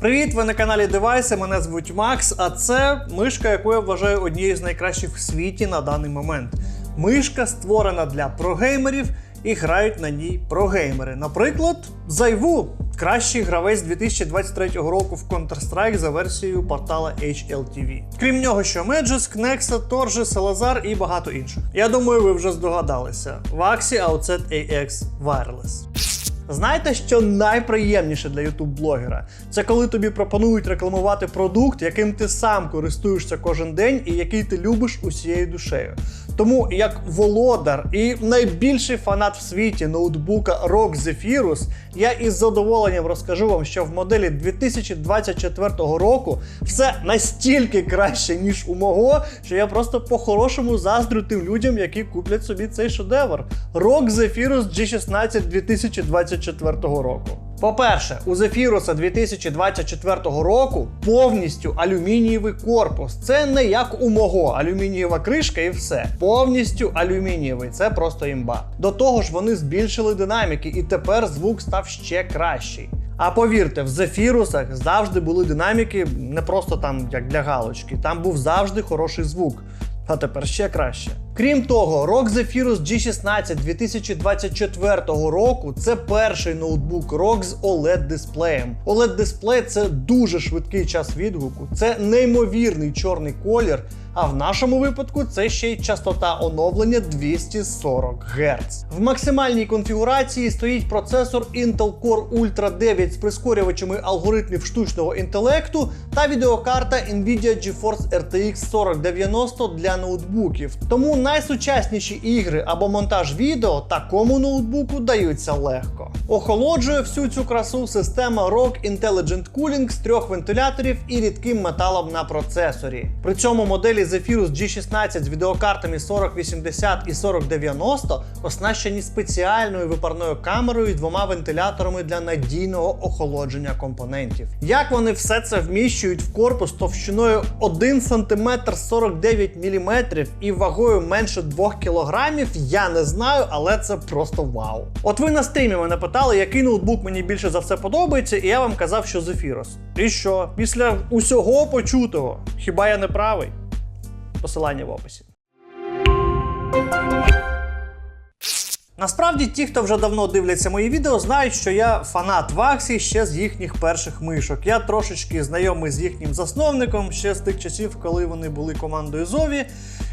Привіт, ви на каналі Девайси. Мене звуть Макс, а це мишка, яку я вважаю однією з найкращих в світі на даний момент. Мишка створена для прогеймерів і грають на ній прогеймери. Наприклад, Зайву, кращий гравець 2023 року в Counter-Strike за версією портала HLTV. Крім нього, що Magisk, Nexa, Torje, Salazar і багато інших. Я думаю, ви вже здогадалися. Vaxi Outset AX Wireless. Знаєте, що найприємніше для ютуб-блогера? Це коли тобі пропонують рекламувати продукт, яким ти сам користуєшся кожен день і який ти любиш усією душею. Тому як володар і найбільший фанат в світі ноутбука ROG Zephyrus, я із задоволенням розкажу вам, що в моделі 2024 року все настільки краще, ніж у мого, що я просто по-хорошому заздрю тим людям, які куплять собі цей шедевр. ROG Zephyrus G16 2024 року. По-перше, у Zephyrus 2024 року повністю алюмінієвий корпус. Це не як у мого алюмінієва кришка і все. Повністю алюмінієвий. Це просто імба. До того ж, вони збільшили динаміки, і тепер звук став ще кращий. А повірте, в Зефірусах завжди були динаміки, не просто там як для галочки. Там був завжди хороший звук. А тепер ще краще. Крім того, ROG Zephyrus G16 2024 року це перший ноутбук ROG з OLED дисплеєм. OLED дисплей це дуже швидкий час відгуку, це неймовірний чорний колір. А в нашому випадку це ще й частота оновлення 240 Гц. В максимальній конфігурації стоїть процесор Intel Core Ultra 9 з прискорювачами алгоритмів штучного інтелекту та відеокарта Nvidia GeForce RTX 4090 для ноутбуків. Тому найсучасніші ігри або монтаж відео такому ноутбуку даються легко. Охолоджує всю цю красу система ROG Intelligent Cooling з трьох вентиляторів і рідким металом на процесорі. При цьому моделі Zephyrus G16 з відеокартами 4080 і 4090 оснащені спеціальною випарною камерою і двома вентиляторами для надійного охолодження компонентів. Як вони все це вміщують в корпус товщиною 1 см 49 мм і вагою менше 2 кг, я не знаю, але це просто вау. От ви на стрімі мене питали, який ноутбук мені більше за все подобається, і я вам казав, що Zephyrus. І що? Після усього почутого, хіба я не правий? Посилання в описі. Насправді, ті, хто вже давно дивляться мої відео, знають, що я фанат Ваксі ще з їхніх перших мишок. Я трошечки знайомий з їхнім засновником ще з тих часів, коли вони були командою Зові.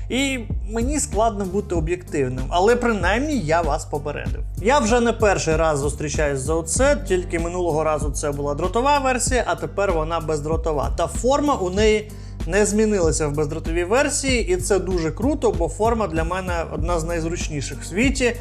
І мені складно бути об'єктивним, але принаймні я вас попередив. Я вже не перший раз зустрічаюсь з Outset, тільки минулого разу це була дротова версія, а тепер вона бездротова. Та форма у неї не змінилася в бездротовій версії, і це дуже круто, бо форма для мене одна з найзручніших в світі.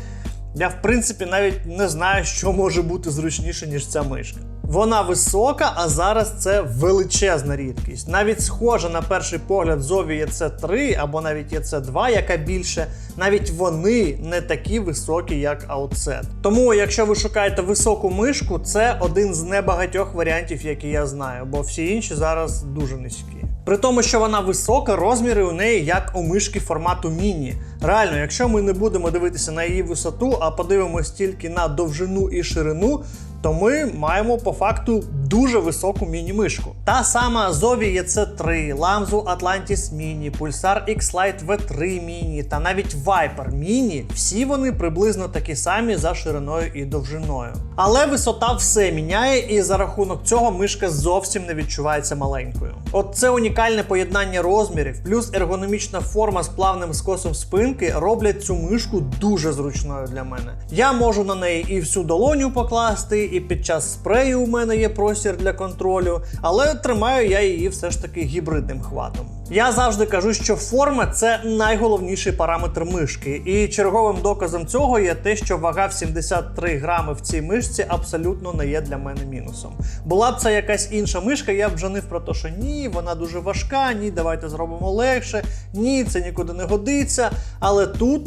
Я, в принципі, навіть не знаю, що може бути зручніше, ніж ця мишка. Вона висока, а зараз це величезна рідкість. Навіть схожа на перший погляд Зові EC3 або навіть EC2, яка більше, навіть вони не такі високі, як Outset. Тому, якщо ви шукаєте високу мишку, це один з небагатьох варіантів, які я знаю, бо всі інші зараз дуже низькі. При тому, що вона висока, розміри у неї як у мишки формату міні. Реально, якщо ми не будемо дивитися на її висоту, а подивимось тільки на довжину і ширину, то ми маємо по факту дуже високу міні-мишку. Та сама Zovi EC3, Lamzu Atlantis Mini, Pulsar X-Lite V3 Mini та навіть Viper Mini, всі вони приблизно такі самі за шириною і довжиною. Але висота все міняє, і за рахунок цього мишка зовсім не відчувається маленькою. От це унікальне поєднання розмірів, плюс ергономічна форма з плавним скосом спинки роблять цю мишку дуже зручною для мене. Я можу на неї і всю долоню покласти, і під час спрею у мене є простір для контролю, але тримаю я її все ж таки гібридним хватом. Я завжди кажу, що форма це найголовніший параметр мишки, і черговим доказом цього є те, що вага в 73 грами в цій мишці абсолютно не є для мене мінусом. Була б це якась інша мишка, я б жанив про те, що ні, вона дуже важка, ні, давайте зробимо легше, ні, це нікуди не годиться. Але тут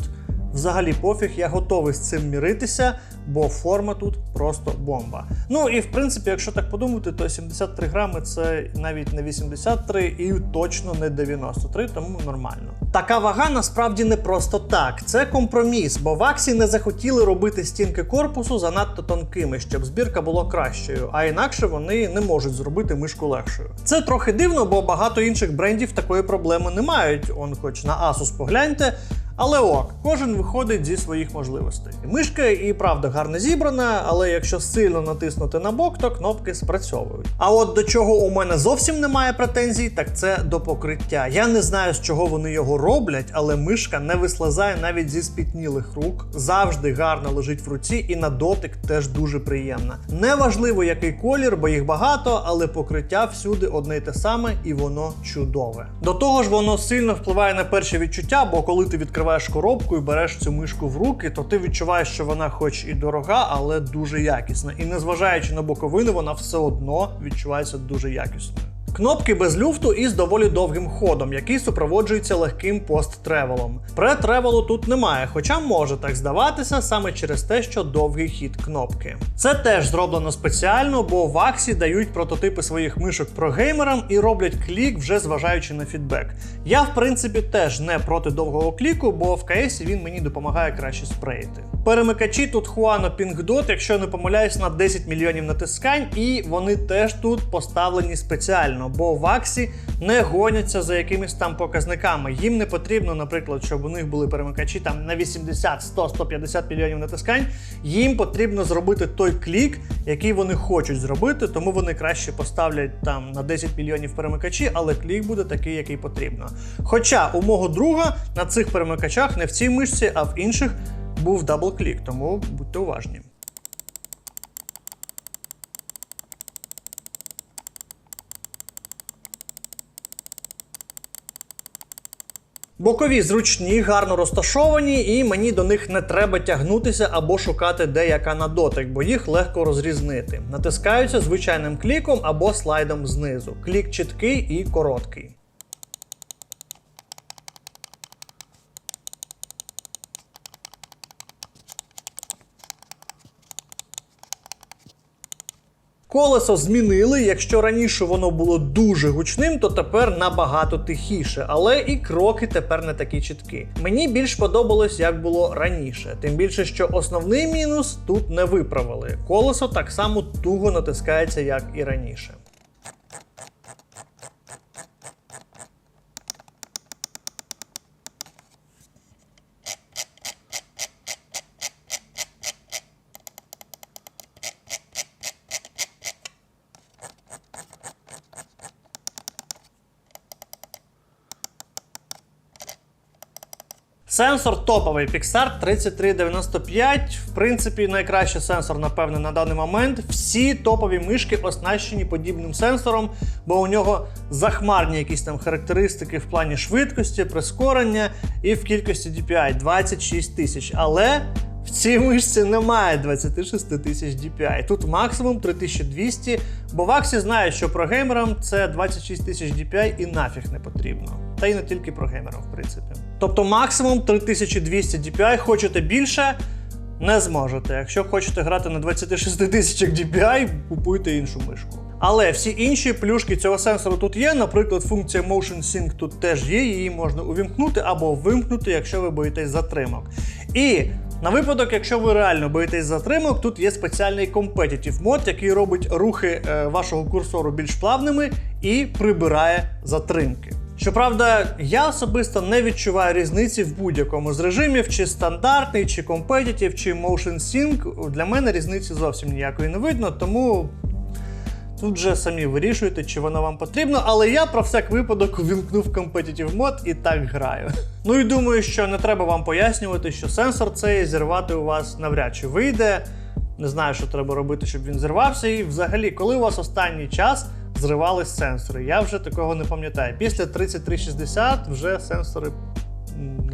взагалі пофіг, я готовий з цим міритися, бо форма тут просто бомба. Ну і в принципі, якщо так подумати, то 73 грами це навіть не 83 і точно не 93, тому нормально. Така вага насправді не просто так. Це компроміс, бо в Аксі не захотіли робити стінки корпусу занадто тонкими, щоб збірка була кращою, а інакше вони не можуть зробити мишку легшою. Це трохи дивно, бо багато інших брендів такої проблеми не мають. Он, хоч на Asus погляньте. Але ок, кожен виходить зі своїх можливостей. Мишка і правда гарно зібрана, але якщо сильно натиснути на бок, то кнопки спрацьовують. А от до чого у мене зовсім немає претензій, так це до покриття. Я не знаю, з чого вони його роблять, але мишка не вислизає навіть зі спітнілих рук, завжди гарно лежить в руці, і на дотик теж дуже приємна. Неважливо, який колір, бо їх багато, але покриття всюди одне й те саме, і воно чудове. До того ж, воно сильно впливає на перші відчуття, бо коли ти відкриваєш коробку і береш цю мишку в руки, то ти відчуваєш, що вона, хоч і дорога, але дуже якісна. І незважаючи на боковини, вона все одно відчувається дуже якісною. Кнопки без люфту і з доволі довгим ходом, який супроводжується легким пост-тревелом. Пре-тревелу тут немає, хоча може так здаватися саме через те, що довгий хід кнопки. Це теж зроблено спеціально, бо в Аксі дають прототипи своїх мишок прогеймерам і роблять клік, вже зважаючи на фідбек. Я, в принципі, теж не проти довгого кліку, бо в КСі він мені допомагає краще спреїти. Перемикачі тут Pink Dot, якщо не помиляюсь, на 10 мільйонів натискань, і вони теж тут поставлені спеціально, бо в Аксі не гоняться за якимись там показниками. Їм не потрібно, наприклад, щоб у них були перемикачі там на 80, 100, 150 мільйонів натискань. Їм потрібно зробити той клік, який вони хочуть зробити, тому вони краще поставлять там на 10 мільйонів перемикачі, але клік буде такий, який потрібно. Хоча у мого друга на цих перемикачах не в цій мишці, а в інших був дабл-клік, тому будьте уважні. Бокові зручні, гарно розташовані, і мені до них не треба тягнутися або шукати деяка на дотик, бо їх легко розрізнити. Натискаються звичайним кліком або слайдом знизу. Клік чіткий і короткий. Колесо змінили. Якщо раніше воно було дуже гучним, то тепер набагато тихіше, але і кроки тепер не такі чіткі. Мені більш подобалось, як було раніше. Тим більше, що основний мінус тут не виправили. Колесо так само туго натискається, як і раніше. Сенсор топовий Pixar 3395. В принципі, найкращий сенсор, напевне, на даний момент. Всі топові мишки оснащені подібним сенсором, бо у нього захмарні якісь там характеристики в плані швидкості, прискорення і в кількості DPI 26 тисяч. Але в цій мишці немає 26 тисяч DPI. Тут максимум 3200, бо в Аксі знають, що про геймерам це 26 тисяч DPI і нафіг не потрібно. Та й не тільки про геймерам, в принципі. Тобто максимум 3200 DPI, хочете більше, не зможете. Якщо хочете грати на 26 тисячах DPI, купуйте іншу мишку. Але всі інші плюшки цього сенсору тут є. Наприклад, функція Motion Sync тут теж є, її можна увімкнути або вимкнути, якщо ви боїтесь затримок. І на випадок, якщо ви реально боїтесь затримок, тут є спеціальний competitive мод, який робить рухи е, вашого курсору більш плавними і прибирає затримки. Щоправда, я особисто не відчуваю різниці в будь-якому з режимів, чи стандартний, чи competitive, чи motion sync. Для мене різниці зовсім ніякої не видно, тому тут вже самі вирішуєте, чи воно вам потрібно. Але я про всяк випадок увімкнув competitive мод і так граю. Ну і думаю, що не треба вам пояснювати, що сенсор цей зірвати у вас навряд чи вийде. Не знаю, що треба робити, щоб він зірвався. І взагалі, коли у вас останній час зривались сенсори. Я вже такого не пам'ятаю. Після 3360 вже сенсори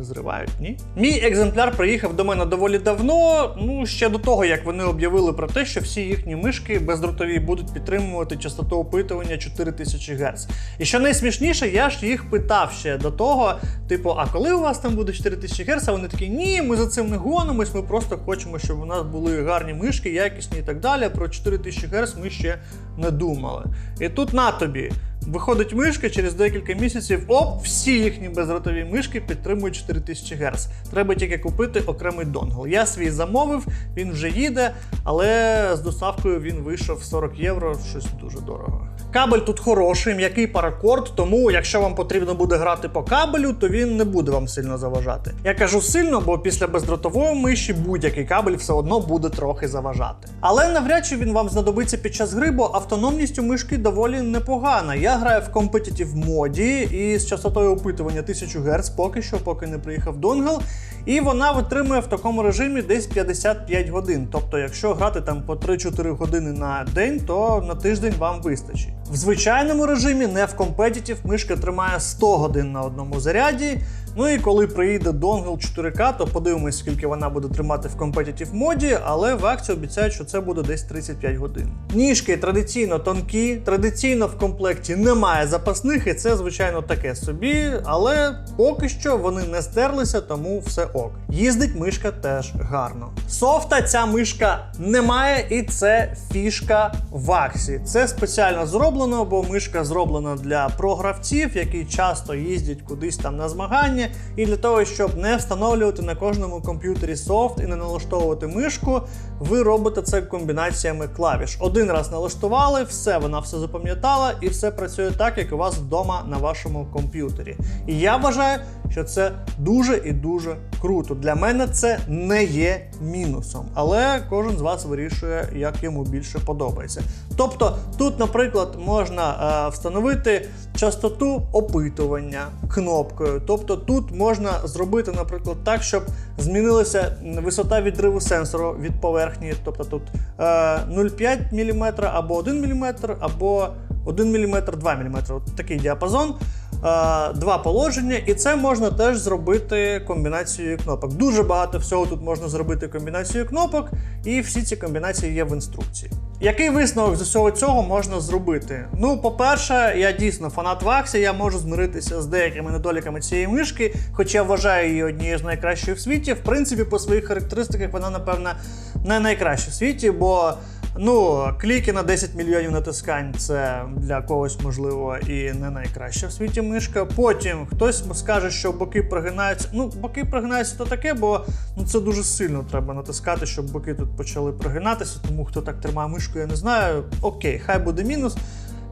зривають, ні? Мій екземпляр приїхав до мене доволі давно, ну ще до того, як вони об'явили про те, що всі їхні мишки бездротові будуть підтримувати частоту опитування 4000 Гц. І що найсмішніше, я ж їх питав ще до того, типу, а коли у вас там буде 4000 Гц? А вони такі, ні, ми за цим не гонимось, ми просто хочемо, щоб у нас були гарні мишки, якісні і так далі. Про 4000 Гц ми ще не думали. І тут на тобі. Виходить мишка через декілька місяців. Оп, всі їхні бездротові мишки підтримують 4000 Гц. Треба тільки купити окремий донгл. Я свій замовив, він вже їде, але з доставкою він вийшов 40 євро, щось дуже дорого. Кабель тут хороший, м'який паракорд, тому якщо вам потрібно буде грати по кабелю, то він не буде вам сильно заважати. Я кажу сильно, бо після бездротової миші будь-який кабель все одно буде трохи заважати. Але навряд чи він вам знадобиться під час гри, бо автономність у мишки доволі непогана. Я граю в компетитив моді і з частотою опитування 1000 Гц поки що, поки не приїхав донгл. І вона витримує в такому режимі десь 55 годин. Тобто, якщо грати там по 3-4 години на день, то на тиждень вам вистачить. В звичайному режимі, не в компетитив, мишка тримає 100 годин на одному заряді. Ну і коли приїде донгл 4К, то подивимось, скільки вона буде тримати в компетитив моді, але в акції обіцяють, що це буде десь 35 годин. Ніжки традиційно тонкі, традиційно в комплекті немає запасних, і це, звичайно, таке собі, але поки що вони не стерлися, тому все ок. Їздить мишка теж гарно. Софта ця мишка немає, і це фішка в аксі. Це спеціально зроблено, бо мишка зроблена для програвців, які часто їздять кудись там на змагання. І для того, щоб не встановлювати на кожному комп'ютері софт і не налаштовувати мишку, ви робите це комбінаціями клавіш. Один раз налаштували, все, вона все запам'ятала, і все працює так, як у вас вдома на вашому комп'ютері. І я вважаю, що це дуже і дуже круто. Для мене це не є мінусом, але кожен з вас вирішує, як йому більше подобається. Тобто, тут, наприклад, можна е, встановити частоту опитування кнопкою. Тобто тут можна зробити, наприклад, так, щоб змінилася висота відриву сенсору від поверхні. Тобто тут е, 0,5 мм або 1 мм, або 1 мм, 2 мм. От такий діапазон. Е, Два положення, і це можна теж зробити комбінацією кнопок. Дуже багато всього тут можна зробити комбінацією кнопок, і всі ці комбінації є в інструкції. Який висновок з усього цього можна зробити? Ну, по-перше, я дійсно фанат Ваксі, я можу змиритися з деякими недоліками цієї мишки, хоча вважаю її однією з найкращих в світі. В принципі, по своїх характеристиках вона, напевно, не найкраща в світі, бо ну, кліки на 10 мільйонів натискань це для когось, можливо, і не найкраща в світі мишка. Потім хтось скаже, що боки прогинаються. Ну, боки прогинаються то таке, бо ну, це дуже сильно треба натискати, щоб боки тут почали прогинатися. Тому хто так тримає мишку, я не знаю. Окей, хай буде мінус.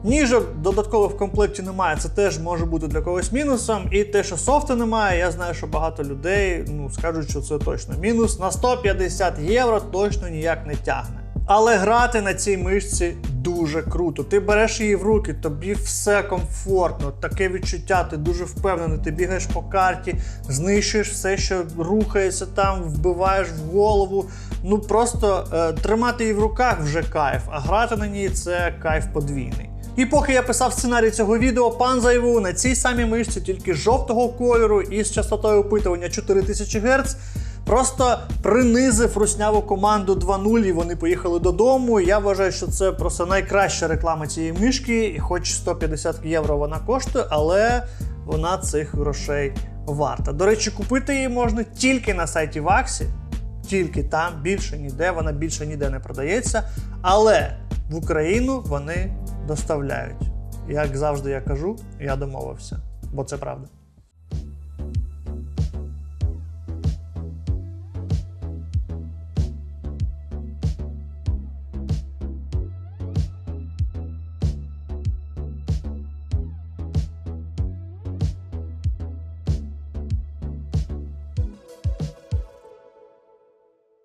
Ніжок додатково в комплекті немає, це теж може бути для когось мінусом. І те, що софту немає, я знаю, що багато людей ну, скажуть, що це точно мінус. На 150 євро точно ніяк не тягне. Але грати на цій мишці дуже круто. Ти береш її в руки, тобі все комфортно, таке відчуття, ти дуже впевнений, ти бігаєш по карті, знищуєш все, що рухається там, вбиваєш в голову. Ну просто е, тримати її в руках вже кайф, а грати на ній це кайф подвійний. І поки я писав сценарій цього відео, пан Зайву на цій самій мишці тільки жовтого кольору і з частотою опитування 4000 Гц. Просто принизив русняву команду 2-0 і вони поїхали додому. Я вважаю, що це просто найкраща реклама цієї мишки, і хоч 150 євро вона коштує, але вона цих грошей варта. До речі, купити її можна тільки на сайті Ваксі, тільки там, більше ніде, вона більше ніде не продається. Але в Україну вони доставляють. Як завжди я кажу, я домовився, бо це правда.